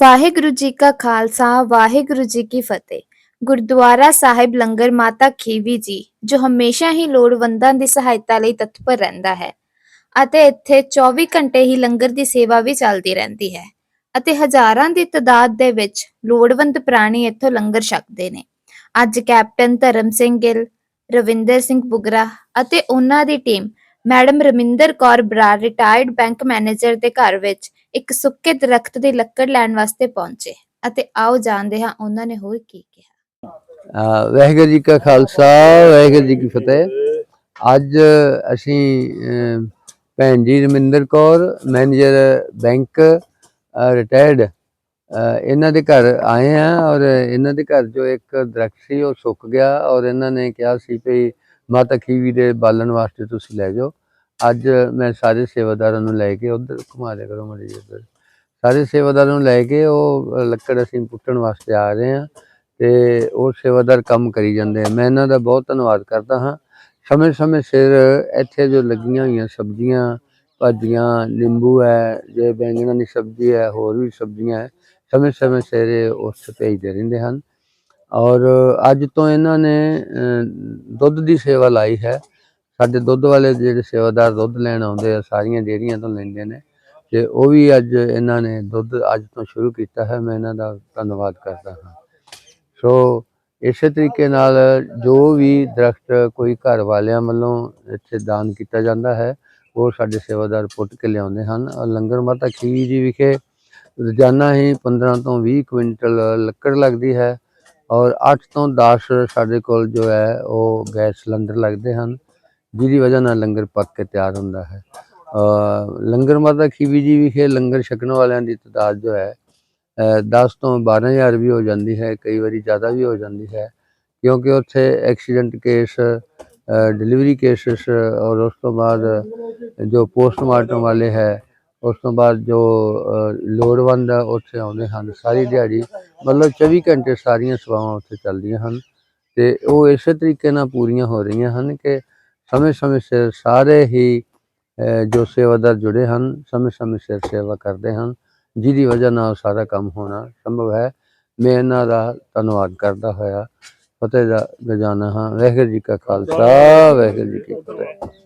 ਵਾਹਿਗੁਰੂ ਜੀ ਕਾ ਖਾਲਸਾ, ਵਾਹਿਗੁਰੂ ਜੀ ਕੀ ਫਤਿਹ। ਗੁਰਦੁਆਰਾ ਸਾਹਿਬ ਲੰਗਰ ਮਾਤਾ ਖੀਵੀ ਜੀ, ਜੋ ਹਮੇਸ਼ਾ ਹੀ ਲੋੜਵੰਦਾਂ ਦੀ ਸਹਾਇਤਾ ਲਈ ਤਤਪਰ ਰਹਿੰਦਾ ਹੈ ਅਤੇ ਇੱਥੇ 24 ਘੰਟੇ ਹੀ ਲੰਗਰ ਦੀ ਸੇਵਾ ਵੀ ਚੱਲਦੀ ਰਹਿੰਦੀ ਹੈ ਅਤੇ ਹਜ਼ਾਰਾਂ ਦੀ ਤਦਾਦ ਦੇ ਵਿੱਚ ਲੋੜਵੰਦ ਪ੍ਰਾਣੀ ਇੱਥੋਂ ਲੰਗਰ ਛਕਦੇ ਨੇ। ਅੱਜ ਕੈਪਟਨ ਧਰਮ ਸਿੰਘ ਗਿੱਲ, ਰਵਿੰਦਰ ਸਿੰਘ ਬੁਗਰਾ ਅਤੇ ਉਹਨਾਂ ਦੀ team madam Raminder Kaur Brar retired bank manager ਦੇ ਘਰ ਵਿੱਚ ਇੱਕ ਸੁੱਕੇ ਦਰਖਤ ਦੀ ਲੱਕੜ ਲੈਣ ਵਾਸਤੇ ਪਹੁੰਚੇ। ਅਤੇ ਆਓ ਜਾਣਦੇ ਹਾਂ ਉਹਨਾਂ ਨੇ ਹੋਰ ਕੀ ਕਿਹਾ। ਵਾਹਿਗੁਰੂ ਜੀ ਕਾ ਖਾਲਸਾ ਵਾਹਿਗੁਰੂ ਜੀ ਕੀ ਫਤਿਹ। ਅੱਜ ਅਸੀਂ ਅਹ, ਭੈਣ ਜੀ Raminder Kaur manager bank retired ਇਹਨਾਂ ਦੇ ਘਰ ਆਏ ਆ ਔਰ ਇਹਨਾਂ ਦੇ ਘਰ ਜੋ ਇੱਕ ਦਰਖਤ ਸੀ ਉਹ ਸੁੱਕ ਗਿਆ ਔਰ ਇਹਨਾਂ ਨੇ ਕਿਹਾ ਸੀ ਵੀ ਮਾਤਾ ਖੀਵੀ ਦੇ ਬਾਲਣ ਵਾਸਤੇ ਤੁਸੀਂ ਲੈ ਜਾਓ। ਅੱਜ ਮੈਂ ਸਾਰੇ ਸੇਵਾਦਾਰਾਂ ਨੂੰ ਲੈ ਕੇ ਉਧਰ ਘੁਮਾ ਦਿਆ ਕਰੋ ਮੜੀ ਉਧਰ। ਸਾਰੇ ਸੇਵਾਦਾਰਾਂ ਨੂੰ ਲੈ ਕੇ ਉਹ ਲੱਕੜ ਅਸੀਂ ਪੁੱਟਣ ਵਾਸਤੇ ਆ ਰਹੇ ਹਾਂ ਤੇ ਉਹ ਸੇਵਾਦਾਰ ਕੰਮ ਕਰੀ ਜਾਂਦੇ ਆ। ਮੈਂ ਇਹਨਾਂ ਦਾ ਬਹੁਤ ਧੰਨਵਾਦ ਕਰਦਾ ਹਾਂ। ਸਮੇਂ ਸਮੇਂ ਸਿਰ ਇੱਥੇ ਜੋ ਲੱਗੀਆਂ ਹੋਈਆਂ ਸਬਜ਼ੀਆਂ, ਭਾਜੀਆਂ, ਨਿੰਬੂ ਹੈ, ਜੇ ਬੈਂਗਣਾਂ ਦੀ ਸਬਜ਼ੀ ਹੈ, ਹੋਰ ਵੀ ਸਬਜ਼ੀਆਂ ਹੈ ਸਮੇਂ ਸਮੇਂ ਸਿਰ ਇਹ ਉਸ ਭੇਜਦੇ ਰਹਿੰਦੇ ਹਨ। ਔਰ ਅੱਜ ਤੋਂ ਇਹਨਾਂ ਨੇ ਦੁੱਧ ਦੀ ਸੇਵਾ ਲਾਈ ਹੈ। ਸਾਡੇ ਦੁੱਧ ਵਾਲੇ ਜਿਹੜੇ ਸੇਵਾਦਾਰ ਦੁੱਧ ਲੈਣ ਆਉਂਦੇ ਆ, ਸਾਰੀਆਂ ਡੇਅਰੀਆਂ ਤੋਂ ਲੈਂਦੇ ਨੇ। ਤੇ ਉਹ ਵੀ ਅੱਜ ਇਹਨਾਂ ਨੇ ਦੁੱਧ ਅੱਜ ਤੋਂ ਸ਼ੁਰੂ ਕੀਤਾ ਹੈ, ਮੈਂ ਇਹਨਾਂ ਦਾ ਧੰਨਵਾਦ ਕਰਦਾ ਹਾਂ। ਸੋ ਇਸੇ ਤਰੀਕੇ ਨਾਲ ਜੋ ਵੀ ਦਰਖਤ ਕੋਈ ਘਰ ਵਾਲਿਆਂ ਵੱਲੋਂ ਇੱਥੇ ਦਾਨ ਕੀਤਾ ਜਾਂਦਾ ਹੈ, ਉਹ ਸਾਡੇ ਸੇਵਾਦਾਰ ਪੁੱਟ ਕੇ ਲਿਆਉਂਦੇ ਹਨ। ਔਰ ਲੰਗਰ ਮਾਤਾ ਖੀਰੀ ਜੀ ਵਿਖੇ ਰੋਜ਼ਾਨਾ ਹੀ 15 ਤੋਂ 20 ਕੁਇੰਟਲ ਲੱਕੜ ਲੱਗਦੀ ਹੈ ਔਰ 8 ਤੋਂ 10 ਸਾਡੇ ਕੋਲ ਜੋ ਹੈ, ਉਹ ਗੈਸ ਸਿਲੰਡਰ ਲੱਗਦੇ ਹਨ। ਜਿਹਦੀ ਵਜ੍ਹਾ ਨਾਲ ਲੰਗਰ ਪੱਕ ਕੇ ਤਿਆਰ ਹੁੰਦਾ ਹੈ। ਲੰਗਰ ਮਾਤਾ ਖੀਵੀ ਜੀ ਵਿਖੇ ਲੰਗਰ ਛਕਣ ਵਾਲਿਆਂ ਦੀ ਤਾਦਾਦ ਜੋ ਹੈ ਅ 10 ਤੋਂ 12000 ਵੀ ਹੋ ਜਾਂਦੀ ਹੈ, ਕਈ ਵਾਰੀ ਜ਼ਿਆਦਾ ਵੀ ਹੋ ਜਾਂਦੀ ਹੈ, ਕਿਉਂਕਿ ਉੱਥੇ ਐਕਸੀਡੈਂਟ ਕੇਸ ਡਿਲੀਵਰੀ ਕੇਸਸ ਔਰ ਉਸ ਤੋਂ ਬਾਅਦ ਜੋ ਪੋਸਟਮਾਰਟਮ ਵਾਲੇ ਹੈ, ਉਸ ਤੋਂ ਬਾਅਦ ਜੋ ਲੋੜਵੰਦ ਉੱਥੇ ਆਉਂਦੇ ਹਨ। ਸਾਰੀ ਦਿਹਾੜੀ, ਮਤਲਬ 24 ਘੰਟੇ ਸਾਰੀਆਂ ਸੇਵਾਵਾਂ ਉੱਥੇ ਚੱਲਦੀਆਂ ਹਨ। ਤੇ ਉਹ ਇਸੇ ਤਰੀਕੇ ਨਾਲ ਪੂਰੀਆਂ ਹੋ ਰਹੀਆਂ ਹਨ ਕਿ ਸਮੇਂ ਸਮੇਂ ਸਿਰ ਸਾਰੇ ਹੀ ਜੋ ਸੇਵਾਦਾਰ ਜੁੜੇ ਹਨ, ਸਮੇਂ ਸਮੇਂ ਸਿਰ ਸੇਵਾ ਕਰਦੇ ਹਨ, ਜਿਹਦੀ ਵਜ੍ਹਾ ਨਾਲ ਸਾਰਾ ਕੰਮ ਹੋਣਾ ਸੰਭਵ ਹੈ। ਮੈਂ ਇਹਨਾਂ ਦਾ ਧੰਨਵਾਦ ਕਰਦਾ ਹੋਇਆ। ਫਤਿਹ ਦਾ ਗਜਾਨਾ ਹਾਂ। ਵਾਹਿਗੁਰੂ ਜੀ ਕਾ ਖਾਲਸਾ। ਵਾਹਿਗੁਰੂ ਜੀ ਕੀ ਫਤਿਹ।